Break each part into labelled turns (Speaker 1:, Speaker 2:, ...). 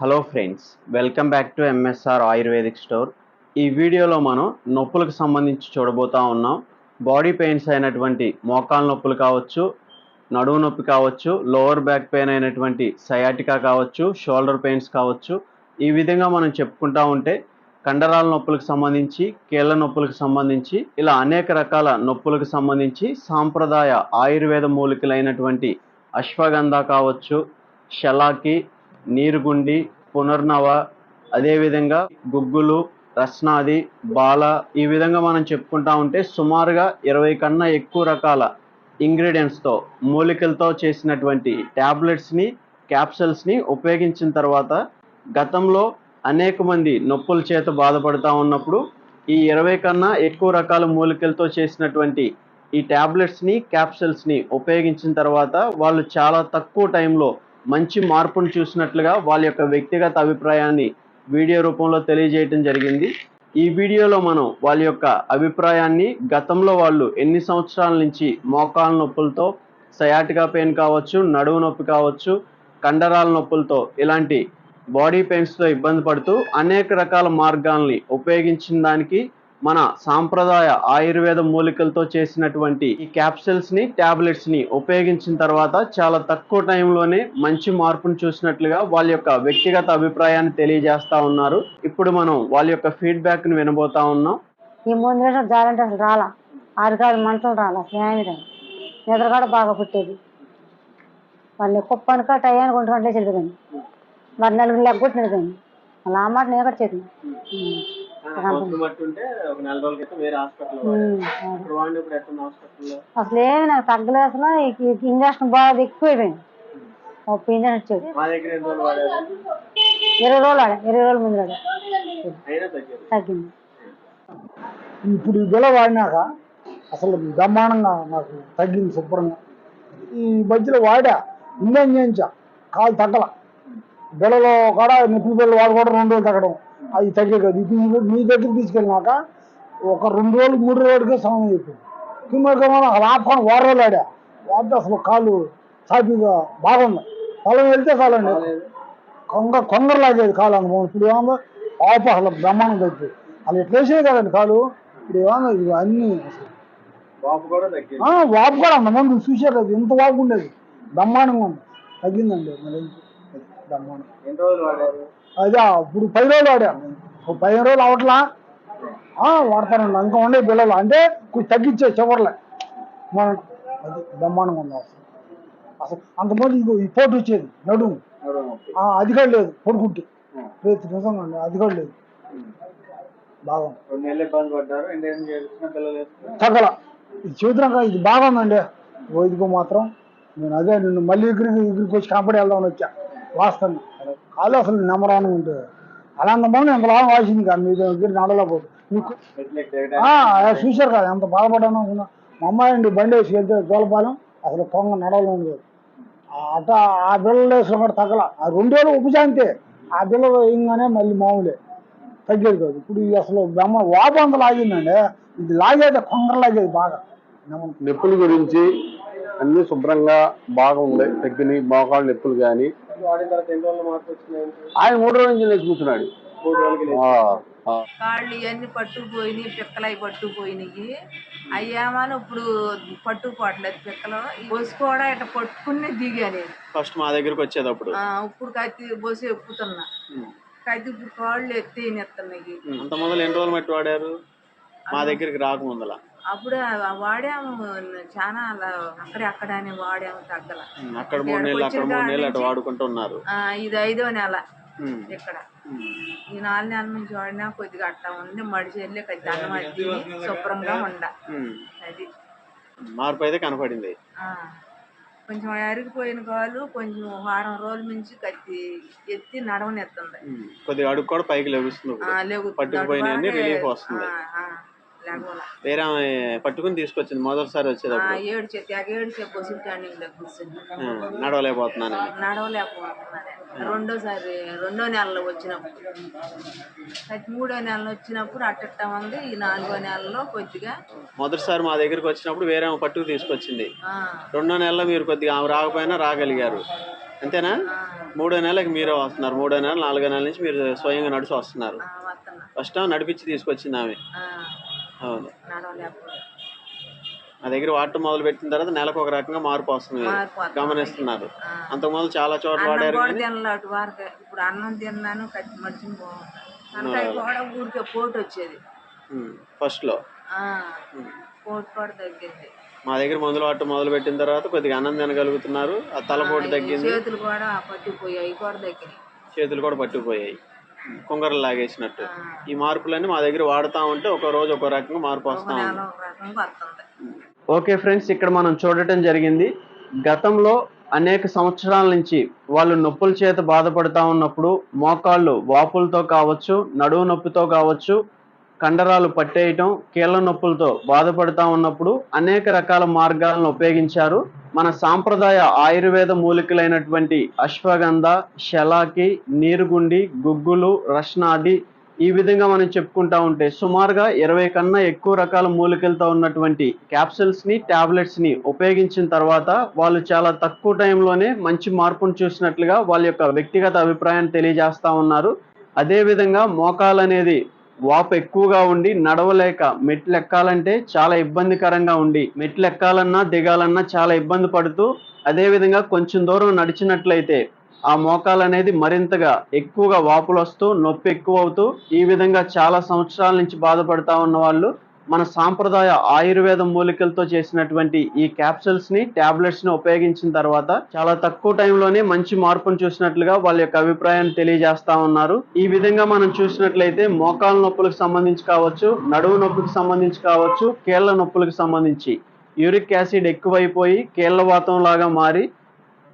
Speaker 1: Hello friends welcome back to MSR ayurvedic store. ఈ వీడియోలో మనం నొప్పులకు సంబంధించి చూడబోతా ఉన్నాం. బాడీ పెయిన్స్ అయినటువంటి మోకాల నొప్పులు కావచ్చు నడువు నొప్పి కావచ్చు లోవర్ బ్యాక్ పెయిన్ అయినటువంటి సయాటికా కావచ్చు షోల్డర్ పెయిన్స్ కావచ్చు. ఈ విధంగా మనం చెప్పుకుంటా ఉంటే కండరాల నొప్పులకు సంబంధించి కీళ్ళ నొప్పులకు సంబంధించి ఇలా అనేక రకాల నొప్పులకు సంబంధించి సాంప్రదాయ ఆయుర్వేద మూలికలైనటువంటి అశ్వగంధ కావచ్చు షలాకి నీరుగుండి పునర్నవ అదేవిధంగా గుగ్గులు రస్నాది బాల ఈ విధంగా మనం చెప్పుకుంటా ఉంటే సుమారుగా ఇరవై కన్నా ఎక్కువ రకాల ఇంగ్రీడియంట్స్తో మూలికలతో చేసినటువంటి ట్యాబ్లెట్స్ని క్యాప్సల్స్ని ఉపయోగించిన తర్వాత గతంలో అనేక మంది నొప్పుల చేత బాధపడుతూ ఉన్నప్పుడు ఈ ఇరవై కన్నా ఎక్కువ రకాల మూలికలతో చేసినటువంటి ఈ ట్యాబ్లెట్స్ని క్యాప్సల్స్ని ఉపయోగించిన తర్వాత వాళ్ళు చాలా తక్కువ టైంలో మంచి మార్పును చూసినట్లుగా వాళ్ళ యొక్క వ్యక్తిగత అభిప్రాయాన్ని వీడియో రూపంలో తెలియజేయటం జరిగింది. ఈ వీడియోలో మనం వాళ్ళ యొక్క అభిప్రాయాన్ని గతంలో వాళ్ళు ఎన్ని సంవత్సరాల నుంచి మోకాల నొప్పులతో సయాటికా పెయిన్ కావచ్చు నడువు నొప్పి కావచ్చు కండరాల నొప్పులతో ఇలాంటి బాడీ పెయిన్స్తో ఇబ్బంది పడుతూ అనేక రకాల మార్గాల్ని ఉపయోగించిన దానికి మన సాంప్రదాయ ఆయుర్వేద మూలికలతో చేసినటువంటి ఈ క్యాప్సిల్స్ని టాబ్లెట్స్ని ఉపయోగించిన తర్వాత చాలా తక్కువ టైంలోనే మంచి మార్పును చూసినట్లుగా వాళ్ళ యొక్క వ్యక్తిగత అభిప్రాయాన్ని తెలియజేస్తా ఉన్నారు. ఇప్పుడు మనం వాళ్ళ యొక్క ఫీడ్బ్యాక్ని వినబోతా ఉన్నాం.
Speaker 2: ఈ ముందు నిమిషం జాలంటే అసలు రాలా. ఆరుకాడు మంటలు రాలా. స్నేహితుడు నిద్ర కూడా బాగా పుట్టేది. వాళ్ళు కుప్పనుక టయానికి ఒంటి గంటలే చెల్లిపోయింది మరి నలుగురు లెగ్గొట్టినది కానీ మాట నేను కూడా చెప్పిన అసలు ఏమి నాకు తగ్గలేదు అసలు. ఇంజక్షన్ బాగా ఎక్కువైపోయింది. ముప్పై ఇంజక్షన్ వచ్చేది.
Speaker 1: మా దగ్గర ఎన్ని రోజులు వాడారు?
Speaker 2: ఇరవై రోజులు ఆడా ఇరవై రోజుల ముందు ఆడా
Speaker 1: తగ్గేది.
Speaker 3: ఇప్పుడు ఈ బిల వాడినాక అసలు బ్రహ్మాండంగా నాకు తగ్గింది శుభ్రంగా. ఈ మధ్యలో వాడా. ఇంజన్ చేయించా? కాలు తగ్గల. బిలలో కూడా నొప్పి బిళ్ళలు వాడు కూడా రెండు రోజులు తగ్గడం. అవి తగ్గే కదా. ఇప్పుడు ఈ- మీ దగ్గర తీసుకెళ్ళినాక ఒక రెండు రోజులు మూడు రోజులకే సమయం అయిపోయింది. కిమ్మకమైన ఆపుకొని వారం రోజులు ఆడా. వాడితే అసలు కాలు సాఫీగా బాగుంది పొలం వెళ్తే చాలండి కొంగ కొంగరలాగేది కాలు అనుభవం ఇప్పుడు ఏమన్నా ఆపు అసలు బ్రహ్మాండం తగ్గిపోయింది. అలా ఎట్లా వేసేది కదండి కాలు ఇప్పుడు ఏమన్నా ఇవి అన్ని
Speaker 1: తగ్గింది.
Speaker 3: వాపు కూడా అంతమంది చూసే కదా ఇంత వాపు ఉండేది. బ్రహ్మాండంగా ఉంది. తగ్గిందండి. మరి? బ్రహ్మాండం.
Speaker 1: ఎన్ని రోజులు వాడారు?
Speaker 3: అదే ఇప్పుడు పది రోజులు ఒక పదిహేను రోజులు అవట్లా ఆ, వాడతానండి ఇంకా ఉండే పిల్లలు. అంటే కొంచెం తగ్గించే చివర్లే. మనం అది బ్రహ్మాండంగా ఉంది అసలు. అసలు అంతమంది ఇగో ఈ పోటు వచ్చేది. నడుము. అది కూడా లేదు. పొడుకుంటే. రేపు నిజంగా అది కూడా లేదు.
Speaker 1: వేసుకున్నారు
Speaker 3: తగ్గల ఇది చెబుతున్నాక ఇది బాగుందండి. వైదికం మాత్రం. నేను అదే నిన్ను మళ్ళీ ఎగిరికి ఎగిరికి వచ్చి కంపెనీ వెళ్దామని వచ్చా. వాస్తాను ఆలోచన అసలు ఉంటుంది అలాంటి మంది ఎంత లాభం వాసింది కాదు. మీ దగ్గర నడలేకపోతే మీకు చూశారు కదా ఎంత బాధపడ్డాను అనుకున్నా. మా అమ్మాయి అండి బండి వేసి వెళ్తే దోలపాలెం అసలు కొంగ నడవలేదు లేదు అట ఆ బిల్లలు వేసిన కూడా తగ్గల ఆ రెండు వేలు ఉపశాంతే ఆ బిళ్ళలు వేయంగానే మళ్ళీ మామూలే. తగ్గేది కాదు. ఇప్పుడు అసలు బొమ్మ వాపు లాగిందండి. ఇది లాగేది కొంగర లాగేది బాగా.
Speaker 4: నొప్పుల గురించి అన్ని శుభ్రంగా బాగుంది. తగ్గినాయి మోకాళ్ళ నొప్పులు కానీ ఆయన మూడు రోజుల నుంచి లేచి కూర్చున్నాడు.
Speaker 5: కాళ్ళు ఇవన్నీ పట్టుకుపోయినాయి పిక్కలవి పట్టుకుపోయినాయి. అయ్యామని ఇప్పుడు పట్టుకుపోవట్లేదు పిక్కలు. ఈ బొసు కూడా ఇట్లా పట్టుకుని దిగా నేను.
Speaker 1: ఫస్ట్ మా దగ్గరికి వచ్చేటప్పుడు.
Speaker 5: ఆ, ఇప్పుడు కత్తి బొసు ఎక్కుతున్నా. కత్తి ఇప్పుడు కాళ్ళు ఎత్తి ఎత్తున్నాయి
Speaker 1: అంత మొదలు ఎన్ని రోజులు మట్టి వాడారు? మా దగ్గరికి రాకముందల.
Speaker 5: అప్పుడు వాడాము చాలా అలా అక్కడే అక్కడ అని వాడాము తగ్గల
Speaker 1: అక్కడ మూడు నెలలు అక్కడ మూడు నెలలు అటు వాడుకుంటూ ఉన్నారు
Speaker 5: ఆ, ఇది ఐదో నెల. ఇక్కడ ఈ నాలుగు నెలల నుంచి వాడినా కొద్దిగా అట్టా ఉంది అన్నం అది తిని శుభ్రంగా ఉండ. అది
Speaker 1: మార్పు అయితే కనపడింది
Speaker 5: ఆ, కొంచెం అరిగిపోయిన కాలు కొంచెం వారం రోజుల నుంచి కత్తి ఎత్తి నడవనెత్తుంది.
Speaker 1: కొద్దిగా అడుగు కూడా పైకి.
Speaker 5: లేవు
Speaker 1: పట్టుకుపోయినవన్నీ రిలీఫ్ వస్తుంది. వేరే ఆమె పట్టుకుని తీసుకొచ్చింది. మొదటిసారి
Speaker 5: ఆ,
Speaker 1: వచ్చేటప్పుడు.
Speaker 5: ఏడు చెప్పి ఆ ఏడు చెప్పి బస్సు స్టాండింగ్లో కూర్చుని
Speaker 1: ఉమ్. నడవలేకపోతున్నాను.
Speaker 5: నడవలేకపోతున్నాను. రెండోసారి రెండో నెలలో వచ్చినప్పుడు. మూడో నెలలో వచ్చినప్పుడు అట్టట్టా ఉంది. ఈ నాలుగో నెలలో కొద్దిగా
Speaker 1: మొదటిసారి మా దగ్గరికి వచ్చినప్పుడు వేరే ఆమె పట్టుకు తీసుకొచ్చింది. రెండో నెలలో మీరు కొద్దిగా ఆమె రాకపోయినా రాగలిగారు. అంతేనా? మూడో నెలకి మీరే వస్తున్నారు. మూడో నెల నాలుగో నెల నుంచి మీరు స్వయంగా నడిచి వస్తున్నారు. ఫస్ట్ టైం నడిపించి తీసుకొచ్చింది ఆమె. అవును. మా దగ్గర వాడటం మొదలు పెట్టిన తర్వాత నెలకు ఒక రకంగా మార్పు వస్తుంది. మీరు
Speaker 5: మార్పు వస్తుంది.
Speaker 1: గమనిస్తున్నారు.
Speaker 5: ఆ.
Speaker 1: అంతకుముందు చాలా చోట్ల
Speaker 5: అన్నం
Speaker 1: వాడారు
Speaker 5: కూడా
Speaker 1: కానీ
Speaker 5: తినలే అటు వరకు. ఇప్పుడు అన్నం తిన్నాను కట్టి మడిచిన బాగుంది తనకాయ కూడా ఊరికే పోటు వచ్చేది.
Speaker 1: ఫస్ట్లో.
Speaker 5: ఆ, పోటు కూడా తగ్గింది.
Speaker 1: మా దగ్గర మందులు వాడటం మొదలు పెట్టిన తర్వాత కొద్దిగా అన్నం తినగలుగుతున్నారు. ఆ తలపోటు తగ్గింది.
Speaker 5: చేతులు కూడా పట్టిపోయాయి అవి కూడా తగ్గినాయి.
Speaker 1: చేతులు కూడా పట్టుకుపోయాయి కుంగరలు లాగేసినట్టు. ఈ మార్పులన్నీ మా దగ్గర వాడుతూ ఉంటే ఒక రోజు ఒక రకంగా మార్పు వస్తా ఉంది. ఓకే ఫ్రెండ్స్ ఇక్కడ మనం చూడటం జరిగింది. గతంలో అనేక సంవత్సరాల నుంచి వాళ్ళు నొప్పుల చేత బాధపడుతూ ఉన్నప్పుడు మోకాళ్ళు వాపులతో కావచ్చు నడువు నొప్పితో కావచ్చు కండరాలు పట్టేయటం కీళ్ళ నొప్పులతో బాధపడుతూ ఉన్నప్పుడు అనేక రకాల మార్గాలను ఉపయోగించారు. మన సాంప్రదాయ ఆయుర్వేద మూలికలైనటువంటి అశ్వగంధ శలాకి నీరుగుండి గుగ్గులు రష్నాది ఈ విధంగా మనం చెప్పుకుంటా ఉంటే సుమారుగా ఇరవై కన్నా ఎక్కువ రకాల మూలికలతో ఉన్నటువంటి క్యాప్సిల్స్ని టాబ్లెట్స్ని ఉపయోగించిన తర్వాత వాళ్ళు చాలా తక్కువ టైంలోనే మంచి మార్పును చూసినట్లుగా వాళ్ళ యొక్క వ్యక్తిగత అభిప్రాయాన్ని తెలియజేస్తా ఉన్నారు. అదేవిధంగా మోకాలు అనేది వాపు ఎక్కువగా ఉండి నడవలేక మెట్లు ఎక్కాలంటే చాలా ఇబ్బందికరంగా ఉండి మెట్లు ఎక్కాలన్నా దిగాలన్నా చాలా ఇబ్బంది పడుతూ అదేవిధంగా కొంచెం దూరం నడిచినట్లయితే ఆ మోకాలు అనేది మరింతగా ఎక్కువగా వాపులు వస్తూ నొప్పి ఎక్కువ అవుతూ ఈ విధంగా చాలా సంవత్సరాల నుంచి బాధపడతా ఉన్న వాళ్ళు మన సాంప్రదాయ ఆయుర్వేద మూలికలతో చేసినటువంటి ఈ క్యాప్సూల్స్ని టాబ్లెట్స్ని ఉపయోగించిన తర్వాత చాలా తక్కువ టైంలోనే మంచి మార్పును చూసినట్లుగా వాళ్ళ యొక్క అభిప్రాయాన్ని తెలియజేస్తా ఉన్నారు. ఈ విధంగా మనం చూసినట్లయితే మోకాల నొప్పులకు సంబంధించి కావచ్చు నడువు నొప్పికి సంబంధించి కావచ్చు కీళ్ళ నొప్పులకు సంబంధించి యూరిక్ యాసిడ్ ఎక్కువైపోయి కీళ్ళ వాతం లాగా మారి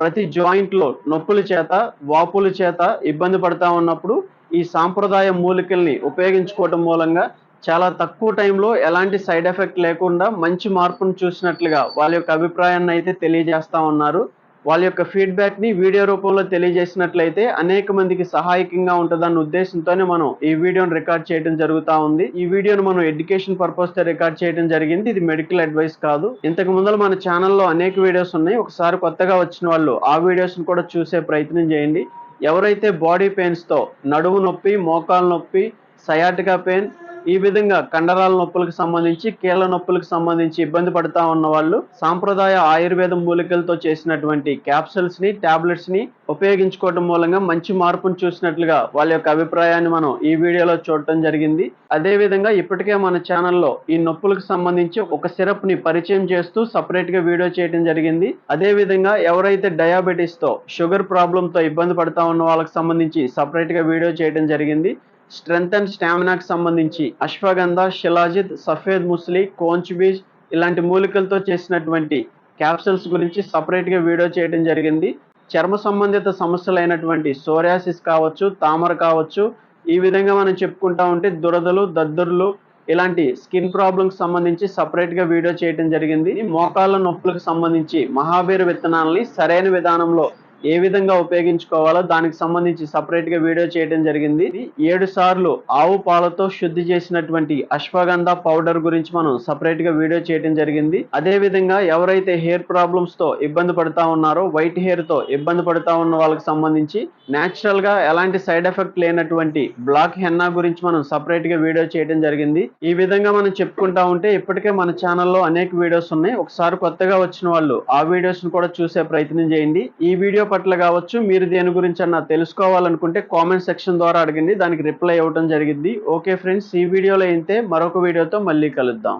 Speaker 1: ప్రతి జాయింట్లో నొప్పుల చేత వాపుల చేత ఇబ్బంది పడతా ఉన్నప్పుడు ఈ సాంప్రదాయ మూలికల్ని ఉపయోగించుకోవటం మూలంగా చాలా తక్కువ టైంలో ఎలాంటి సైడ్ ఎఫెక్ట్ లేకుండా మంచి మార్పును చూసినట్లుగా వాళ్ళ యొక్క అభిప్రాయాన్ని అయితే తెలియజేస్తా ఉన్నారు. వాళ్ళ యొక్క ఫీడ్బ్యాక్ని వీడియో రూపంలో తెలియజేసినట్లయితే అనేక మందికి సహాయకంగా ఉంటుందన్న ఉద్దేశంతోనే మనం ఈ వీడియోను రికార్డ్ చేయడం జరుగుతూ ఉంది. ఈ వీడియోను మనం ఎడ్యుకేషన్ పర్పస్తో రికార్డ్ చేయడం జరిగింది. ఇది మెడికల్ అడ్వైస్ కాదు. ఇంతకు ముందర మన ఛానల్లో అనేక వీడియోస్ ఉన్నాయి. ఒకసారి కొత్తగా వచ్చిన వాళ్ళు ఆ వీడియోస్ కూడా చూసే ప్రయత్నం చేయండి. ఎవరైతే బాడీ పెయిన్స్తో నడుము నొప్పి మోకాలు నొప్పి సయాటికా పెయిన్ ఈ విధంగా కండరాల నొప్పులకు సంబంధించి కీళ్ళ నొప్పులకు సంబంధించి ఇబ్బంది పడతా ఉన్న వాళ్ళు సాంప్రదాయ ఆయుర్వేద మూలికలతో చేసినటువంటి క్యాప్సూల్స్ని టాబ్లెట్స్ని ఉపయోగించుకోవడం మూలంగా మంచి మార్పును చూసినట్లుగా వాళ్ళ యొక్క అభిప్రాయాన్ని మనం ఈ వీడియోలో చూడటం జరిగింది. అదే విధంగా ఇప్పటికే మన ఛానల్లో ఈ నొప్పులకు సంబంధించి ఒక సిరప్ని పరిచయం చేస్తూ సపరేట్గా వీడియో చేయడం జరిగింది. అదే విధంగా ఎవరైతే డయాబెటీస్తో షుగర్ ప్రాబ్లంతో ఇబ్బంది పడతా ఉన్న వాళ్ళకి సంబంధించి సపరేట్గా వీడియో చేయడం జరిగింది. స్ట్రెంగ్త్ అండ్ స్టామినాకి సంబంధించి అశ్వగంధ శిలాజిత్ సఫేద్ ముస్లి కోంచ్ బీజ్ ఇలాంటి మూలికలతో చేసినటువంటి క్యాప్సూల్స్ గురించి సపరేట్గా వీడియో చేయడం జరిగింది. చర్మ సంబంధిత సమస్యలైనటువంటి సోరియాసిస్ కావచ్చు తామర కావచ్చు ఈ విధంగా మనం చెప్పుకుంటా ఉంటే దురదలు దద్దుర్లు ఇలాంటి స్కిన్ ప్రాబ్లమ్స్ సంబంధించి సపరేట్గా వీడియో చేయడం జరిగింది. మోకాళ్ళ నొప్పులకు సంబంధించి మహాబీర విత్తనాలని సరైన విధానంలో ఏ విధంగా ఉపయోగించుకోవాలో దానికి సంబంధించి సపరేట్గా వీడియో చేయడం జరిగింది. ఏడు సార్లు ఆవు పాలతో శుద్ధి చేసినటువంటి అశ్వగంధ పౌడర్ గురించి మనం సపరేట్గా వీడియో చేయడం జరిగింది. అదే విధంగా ఎవరైతే హెయిర్ ప్రాబ్లమ్స్తో ఇబ్బంది పడతా ఉన్నారో వైట్ హెయిర్తో ఇబ్బంది పడతా ఉన్న వాళ్ళకి సంబంధించి నేచురల్గా ఎలాంటి సైడ్ ఎఫెక్ట్ లేనటువంటి బ్లాక్ హెన్నా గురించి మనం సపరేట్గా వీడియో చేయడం జరిగింది. ఈ విధంగా మనం చెప్పుకుంటా ఉంటే ఇప్పటికే మన ఛానల్లో అనేక వీడియోస్ ఉన్నాయి. ఒకసారి కొత్తగా వచ్చిన వాళ్ళు ఆ వీడియోస్ను కూడా చూసే ప్రయత్నం చేయండి. ఈ వీడియో వీడియో పట్ల కావచ్చు మీరు దేని గురించి అన్న తెలుసుకోవాలనుకుంటే కామెంట్ సెక్షన్ ద్వారా అడగండి. దానికి రిప్లై ఇవ్వడం జరిగింది. ఓకే ఫ్రెండ్స్ ఈ వీడియోలో అయితే మరొక వీడియోతో మళ్ళీ కలుద్దాం.